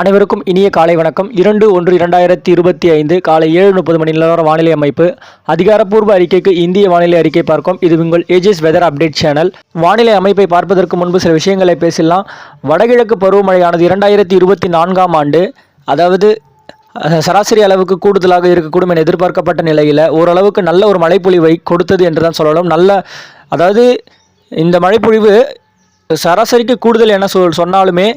அனைவருக்கும் இனிய காலை வணக்கம். இரண்டு ஒன்று இரண்டாயிரத்தி இருபத்தி ஐந்து காலை ஏழு முப்பது மணி நிலவர வானிலை அமைப்பு. அதிகாரப்பூர்வ அறிக்கைக்கு இந்திய வானிலை அறிக்கை பார்க்கும். இது உங்கள் ஏஜிஎஸ் வெதர் அப்டேட் சேனல் வானிலை அமைப்பை பார்ப்பதற்கு முன்பு சில விஷயங்களை பேசலாம். வடகிழக்கு பருவமழையானது இரண்டாயிரத்தி இருபத்தி நான்காம் ஆண்டு அதாவது சராசரி அளவுக்கு கூடுதலாக இருக்கக்கூடும் என எதிர்பார்க்கப்பட்ட நிலையில் ஓரளவுக்கு நல்ல ஒரு மழைப்பொழிவை கொடுத்தது என்று தான் சொல்லலாம். நல்ல அதாவது இந்த மழைப்பொழிவு சராசரிக்கு கூடுதல் என சொல் சொன்னாலுமே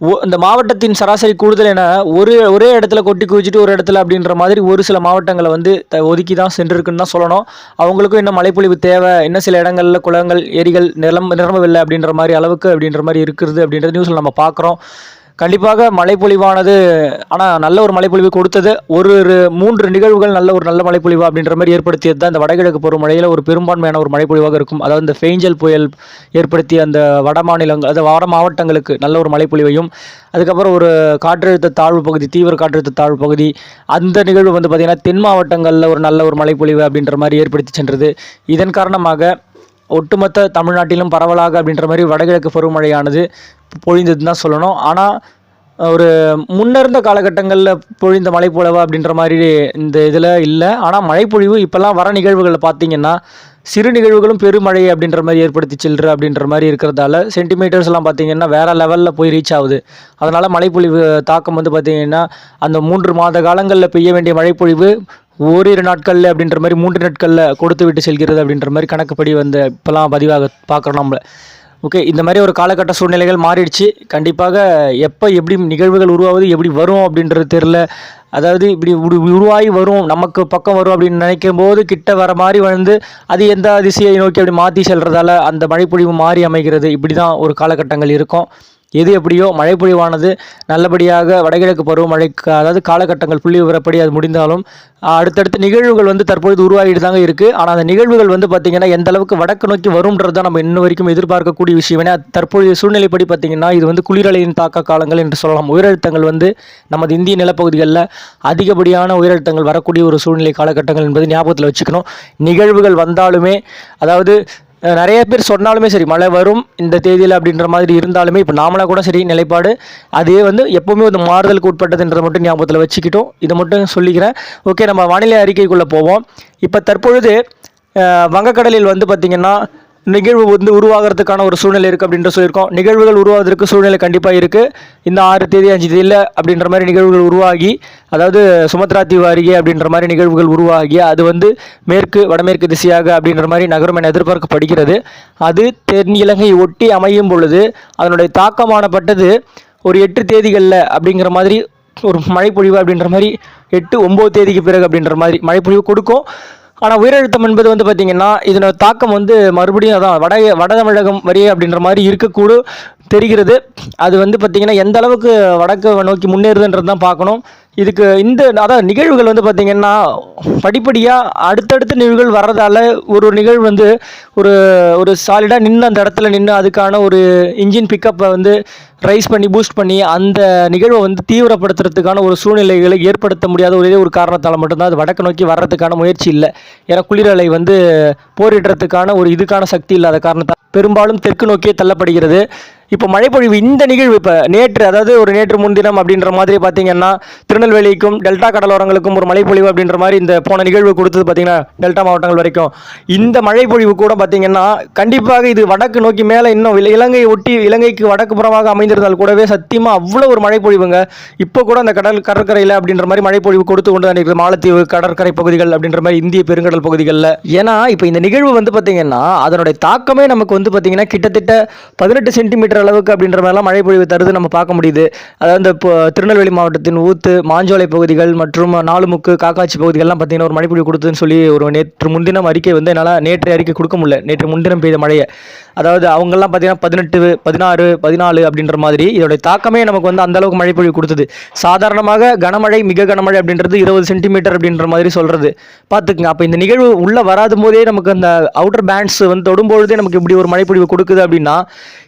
இந்த மாவட்டத்தின் சராசரி கூடுதல் என ஒரு ஒரே இடத்துல கொட்டி குவிச்சிட்டு ஒரு இடத்துல அப்படின்ற மாதிரி ஒரு சில மாவட்டங்களை வந்து த- ஒதுக்கி தான் சென்றிருக்குன்னு தான் சொல்லணும். அவங்களுக்கும் இன்னும் மழைப்பொழிவு தேவை. இன்னும் சில இடங்களில் குளங்கள் ஏரிகள் நிலம் நிரம்பவில்லை அப்படின்ற மாதிரி அளவுக்கு அப்படின்ற மாதிரி இருக்கிறது அப்படின்றது நியூஸில் நம்ம பார்க்குறோம். கண்டிப்பாக மழைப்பொழிவானது ஆனால் நல்ல ஒரு மழைப்பொழிவு கொடுத்தது. ஒரு ஒரு மூன்று நிகழ்வுகள் நல்ல ஒரு நல்ல மழைப்பொழிவு அப்படின்ற மாதிரி ஏற்படுத்தியது தான் இந்த வடகிழக்கு பருவமழையில் ஒரு பெரும்பான்மையான ஒரு மழைப்பொழிவாக இருக்கும். அதாவது இந்த ஃபெய்ஞ்சல் புயல் ஏற்படுத்திய அந்த வட மாநிலங்கள் அது வட மாவட்டங்களுக்கு நல்ல ஒரு மழைப்பொழிவையும் அதுக்கப்புறம் ஒரு காற்றழுத்த தாழ்வு பகுதி தீவிர காற்றழுத்த தாழ்வு பகுதி அந்த நிகழ்வு வந்து பார்த்திங்கன்னா தென் மாவட்டங்களில் ஒரு நல்ல ஒரு மழைப்பொழிவு அப்படின்ற மாதிரி ஏற்படுத்தி சென்றது. இதன் காரணமாக ஒட்டுமொத்த தமிழ்நாட்டிலும் பரவலாக அப்படின்ற மாதிரி வடகிழக்கு பருவமழையானது பொழிந்ததுன்னு தான் சொல்லணும். ஆனால் ஒரு முன்னிருந்த காலகட்டங்களில் பொழிந்த மழை போலவா அப்படின்ற மாதிரி இந்த இதில் இல்லை. ஆனால் மழைப்பொழிவு இப்போல்லாம் வர நிகழ்வுகளில் பார்த்தீங்கன்னா சிறு நிகழ்வுகளும் பெருமழை அப்படின்ற மாதிரி ஏற்படுத்தி செல்ற அப்படின்ற மாதிரி இருக்கிறதால சென்டிமீட்டர்ஸ்லாம் பார்த்தீங்கன்னா வேற லெவலில் போய் ரீச் ஆகுது. அதனால் மழைப்பொழிவு தாக்கம் வந்து பார்த்தீங்கன்னா அந்த மூன்று மாத காலங்களில் பெய்ய வேண்டிய மழைப்பொழிவு ஓரிரு நாட்களில் அப்படின்ற மாதிரி மூன்று நாட்களில் கொடுத்து விட்டு செல்கிறது அப்படின்ற மாதிரி கணக்குப்படி வந்து இப்போலாம் பதிவாக பார்க்குறோம் நம்மளை. ஓகே இந்த மாதிரி ஒரு காலகட்ட சூழ்நிலைகள் மாறிடுச்சு. கண்டிப்பாக எப்போ எப்படி நிகழ்வுகள் உருவாவது எப்படி வரும் அப்படின்றது தெரில அதாவது இப்படி உரு- உருவாகி வரும் நமக்கு பக்கம் வரும் அப்படின்னு நினைக்கும் போது கிட்ட வர மாதிரி வந்து அது எந்த திசையை நோக்கி அப்படி மாற்றி செல்றதால அந்த மழைப்பொழிவு மாறி அமைகிறது. இப்படி தான் ஒரு காலகட்டங்கள் இருக்கும். எது எப்படியோ மழைப்பொழிவானது நல்லபடியாக வடகிழக்கு பருவமழைக்கு அதாவது காலகட்டங்கள் புள்ளி விவரப்படி அது முடிந்தாலும் அடுத்தடுத்த நிகழ்வுகள் வந்து தற்பொழுது உருவாகிட்டு தாங்க இருக்குது ஆனால் அந்த நிகழ்வுகள் வந்து பார்த்திங்கன்னா எந்த அளவுக்கு வடக்கு நோக்கி வரும்ன்றது தான் நம்ம இன்ன வரைக்கும் எதிர்பார்க்கக்கூடிய விஷயம். ஏன்னா தற்போதைய சூழ்நிலைப்படி பார்த்திங்கன்னா இது வந்து குளிரலையின் தாக்க காலங்கள் என்று சொல்லலாம். உயரழுத்தங்கள் வந்து நமது இந்திய நிலப்பகுதிகளில் அதிகப்படியான உயரழுத்தங்கள் வரக்கூடிய ஒரு சூழ்நிலை காலகட்டங்கள் என்பது ஞாபகத்தில் வச்சுக்கணும். நிகழ்வுகள் வந்தாலுமே அதாவது நிறைய பேர் சொன்னாலுமே சரி மழை வரும் இந்த தேதியில் அப்படின்ற மாதிரி இருந்தாலுமே இப்போ நாமளாக கூட சரி நிலைப்பாடு அதே வந்து எப்போவுமே வந்து மாறுதலுக்கு உட்பட்டதுன்றதை மட்டும் ஞாபகத்தில் வச்சுக்கிட்டோம். இதை மட்டும் சொல்லிக்கிறேன். ஓகே நம்ம வானிலை அறிக்கைக்குள்ளே போவோம். இப்போ தற்பொழுது வங்கக்கடலில் வந்து பார்த்திங்கன்னா நிகழ்வு வந்து உருவாகிறதுக்கான ஒரு சூழ்நிலை இருக்குது அப்படின்ற சொல்லியிருக்கோம். நிகழ்வுகள் உருவாவதற்கு சூழ்நிலை கண்டிப்பாக இருக்குது இந்த ஆறு தேதி அஞ்சு தேதியில் அப்படின்ற மாதிரி நிகழ்வுகள் உருவாகி அதாவது சுமத்ரா தீவு அப்படின்ற மாதிரி நிகழ்வுகள் உருவாகி அது வந்து மேற்கு வடமேற்கு திசையாக அப்படின்ற மாதிரி நகரம் என எதிர்பார்க்கப்படுகிறது. அது தென் இலங்கை ஒட்டி அமையும் பொழுது அதனுடைய தாக்கமானப்பட்டது ஒரு எட்டு தேதிகளில் அப்படிங்கிற மாதிரி ஒரு மழைப்பொழிவு அப்படின்ற மாதிரி எட்டு ஒம்பது தேதிக்கு பிறகு அப்படின்ற மாதிரி மழைப்பொழிவு கொடுக்கும். ஆனால் உயரழுத்தம் என்பது வந்து பார்த்திங்கன்னா இதனோட தாக்கம் வந்து மறுபடியும் அதான் வட வட தமிழகம் வரையே அப்படின்ற மாதிரி இருக்கக்கூடும் தெரிகிறது. அது வந்து பார்த்திங்கன்னா எந்த அளவுக்கு வடக்கு நோக்கி முன்னேறுதுன்றது தான் பார்க்கணும். இதுக்கு இந்த அதான் நிகழ்வுகள் வந்து பார்த்திங்கன்னா படிப்படியாக அடுத்தடுத்த நிகழ்வுகள் வர்றதால ஒரு ஒரு நிகழ்வு வந்து ஒரு ஒரு சாலிடாக நின்று அந்த இடத்துல நின்று அதுக்கான ஒரு இன்ஜின் பிக்கப்பை வந்து ரைஸ் பண்ணி பூஸ்ட் பண்ணி அந்த நிகழ்வை வந்து தீவிரப்படுத்துறதுக்கான ஒரு சூழ்நிலைகளை ஏற்படுத்த முடியாத ஒரே ஒரு காரணத்தால் மட்டும்தான் அது வடக்கு நோக்கி வர்றதுக்கான முயற்சி இல்லை. ஏன்னா குளிரலை வந்து போரிடுறதுக்கான ஒரு இதுக்கான சக்தி இல்லாத காரணத்தால் பெரும்பாலும் தெற்கு நோக்கியே தள்ளப்படுகிறது. இப்போ மழைப்பொழிவு இந்த நிகழ்வு இப்போ நேற்று அதாவது ஒரு நேற்று முன்தினம் அப்படின்ற மாதிரி பார்த்தீங்கன்னா திருநெல்வேலிக்கும் டெல்டா கடலோரங்களுக்கும் ஒரு மழைப்பொழிவு அப்படின்ற மாதிரி இந்த போன நிகழ்வு கொடுத்தது பார்த்தீங்கன்னா டெல்டா மாவட்டங்கள் வரைக்கும். இந்த மழைப்பொழிவு கூட பார்த்தீங்கன்னா கண்டிப்பாக இது வடக்கு நோக்கி மேலே இன்னும் இல- இலங்கையை ஒட்டி இலங்கைக்கு வடக்கு புறமாக அமைந்திருந்தால் கூடவே சத்தியமாக அவ்வளோ ஒரு மழைப்பொழிவுங்க. இப்போ கூட அந்த கடல் கடற்கரையில் அப்படின்ற மாதிரி மழைப்பொழிவு கொடுத்து கொண்டு தான் இருக்குது மாலத்தீவு கடற்கரை பகுதிகள் அப்படின்ற மாதிரி இந்திய பெருங்கடல் பகுதிகளில். ஏன்னா இப்போ இந்த நிகழ்வு வந்து பார்த்தீங்கன்னா அதனுடைய தாக்கமே நமக்கு வந்து பார்த்தீங்கன்னா கிட்டத்தட்ட பதினெட்டு சென்டிமீட்டர் அளவுக்கு அப்படின்ற மாதிரிலாம் மழை பொழிவு தருது நம்ம பார்க்க முடியுது. அதாவது இந்த திருநெல்வேலி மாவட்டத்தின் ஊத்து மாஞ்சோலை பகுதிகள் மற்றும் நாலுமுக்கு காக்காட்சி பகுதிகள்லாம் பார்த்தீங்கன்னா ஒரு மழைப்பொழிவு கொடுத்ததுன்னு சொல்லி ஒரு நேற்று முன்தினம் அறிக்கை வந்து என்னால் நேற்று அறிக்கை கொடுக்க முடியல. நேற்று முன்தினம் பெய்த மழையை. அதாவது அவங்கெல்லாம் பார்த்தீங்கன்னா பதினெட்டு பதினாறு பதினாலு அப்படின்ற மாதிரி இதோடைய தாக்கமே நமக்கு வந்து அந்தளவுக்கு மழைப்பொழிவு கொடுத்தது. சாதாரணமாக கனமழை மிக கனமழை அப்படின்றது இருபது சென்டிமீட்டர் அப்படின்ற மாதிரி சொல்கிறது பார்த்துக்குங்க. அப்போ இந்த நிகழ்வு உள்ளே வராத போதே நமக்கு அந்த அவுட்டர் பேண்ட்ஸ் வந்து தொடும்பொழுதே நமக்கு இப்படி ஒரு மழைப்பொழிவு கொடுக்குது அப்படின்னா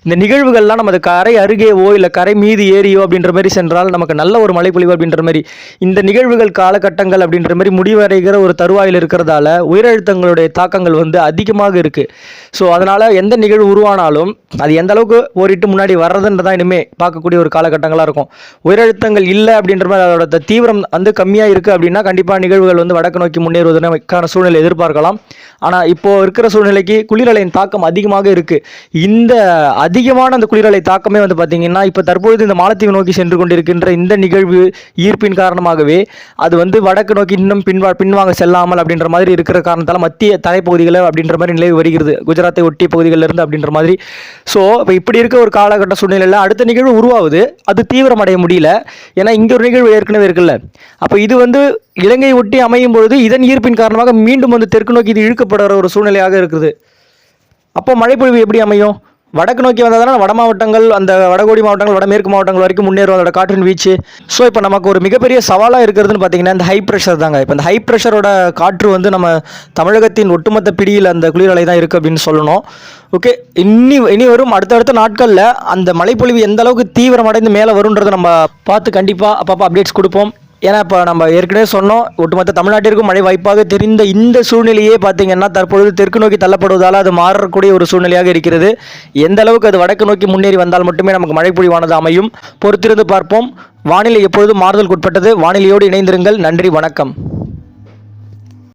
இந்த நிகழ்வுகள் இடங்கள்லாம் நமது கரை அருகேவோ இல்லை கரை மீது ஏறியோ அப்படின்ற மாதிரி சென்றால் நமக்கு நல்ல ஒரு மழைப்பொழிவு அப்படின்ற மாதிரி இந்த நிகழ்வுகள் காலகட்டங்கள் அப்படின்ற மாதிரி முடிவடைகிற ஒரு தருவாயில் இருக்கிறதால உயிரழுத்தங்களுடைய தாக்கங்கள் வந்து அதிகமாக இருக்குது ஸோ அதனால் எந்த நிகழ்வு உருவானாலும் அது எந்த அளவுக்கு ஓரிட்டு முன்னாடி வர்றதுன்றதான் இனிமே பார்க்கக்கூடிய ஒரு காலகட்டங்களாக இருக்கும். உயிரழுத்தங்கள் இல்லை அப்படின்ற மாதிரி அதோட தீவிரம் வந்து கம்மியாக இருக்குது அப்படின்னா கண்டிப்பாக நிகழ்வுகள் வந்து வடக்கு நோக்கி முன்னேறுவதற்கான சூழ்நிலை எதிர்பார்க்கலாம். ஆனால் இப்போ இருக்கிற சூழ்நிலைக்கு குளிரலையின் தாக்கம் அதிகமாக இருக்குது இந்த அதிகமான அந்த குளிரலை தாக்கமே வந்து பார்த்திங்கன்னா இப்போ தற்பொழுது இந்த மாலத்தீவு நோக்கி சென்று கொண்டிருக்கின்ற இந்த நிகழ்வு ஈர்ப்பின் காரணமாகவே அது வந்து வடக்கு நோக்கி இன்னும் பின்வா பின்வாங்க செல்லாமல் அப்படின்ற மாதிரி இருக்கிற காரணத்தால் மத்திய தலைப்பகுதிகளை அப்படின்ற மாதிரி நிலவு வருகிறது. குஜராத்தை ஒட்டிய பகுதிகளில் இருந்து அப்படின்ற மாதிரி. ஸோ இப்போ இப்படி இருக்க ஒரு காலகட்ட சூழ்நிலையில் அடுத்த நிகழ்வு உருவாகுது. அது தீவிரமடைய முடியல. ஏன்னா இங்கே ஒரு நிகழ்வு ஏற்கனவே இருக்குல்ல. அப்போ இது வந்து இலங்கையை ஒட்டி அமையும் பொழுது இதன் ஈர்ப்பின் காரணமாக மீண்டும் வந்து தெற்கு நோக்கி இது இழுக்கப்படுற ஒரு சூழ்நிலையாக இருக்குது. அப்போ மழைப்பொழிவு எப்படி அமையும்? வடக்கு நோக்கி வந்ததுனால வட மாவட்டங்கள் அந்த வடகோடி மாவட்டங்கள் வடமேற்கு மாவட்டங்கள் வரைக்கும் முன்னேறும். அதோட காற்றின் வீச்சு. ஸோ இப்போ நமக்கு ஒரு மிகப்பெரிய சவாலாக இருக்கிறதுன்னு பார்த்தீங்கன்னா இந்த ஹை ப்ரெஷர் தாங்க. இப்போ இந்த ஹை ப்ரெஷரோட காற்று வந்து நம்ம தமிழகத்தின் ஒட்டுமொத்த பிடியில் அந்த குளிரலை தான் இருக்குது அப்படின்னு சொல்லணும். ஓகே இனி இனி வரும் அடுத்தடுத்த நாட்களில் அந்த மழைப்பொழிவு எந்த அளவுக்கு தீவிரமடைந்து மேலே வருன்றதை நம்ம பார்த்து கண்டிப்பாக அப்பப்போ அப்டேட்ஸ் கொடுப்போம். ஏன்னா இப்போ நம்ம ஏற்கனவே சொன்னோம் ஒட்டுமொத்த தமிழ்நாட்டிற்கும் மழை வாய்ப்பாக தெரிந்த இந்த சூழ்நிலையே பார்த்தீங்கன்னா தற்பொழுது தெற்கு நோக்கி தள்ளப்படுவதால் அது மாறக்கூடிய ஒரு சூழ்நிலையாக இருக்கிறது. எந்த அளவுக்கு அது வடக்கு நோக்கி முன்னேறி வந்தால் மட்டுமே நமக்கு மழை பொழிவானது அமையும். பொறுத்திருந்து பார்ப்போம். வானிலை எப்பொழுதும் மாறுதலுக்குட்பட்டது. வானிலையோடு இணைந்திருங்கள். நன்றி. வணக்கம்.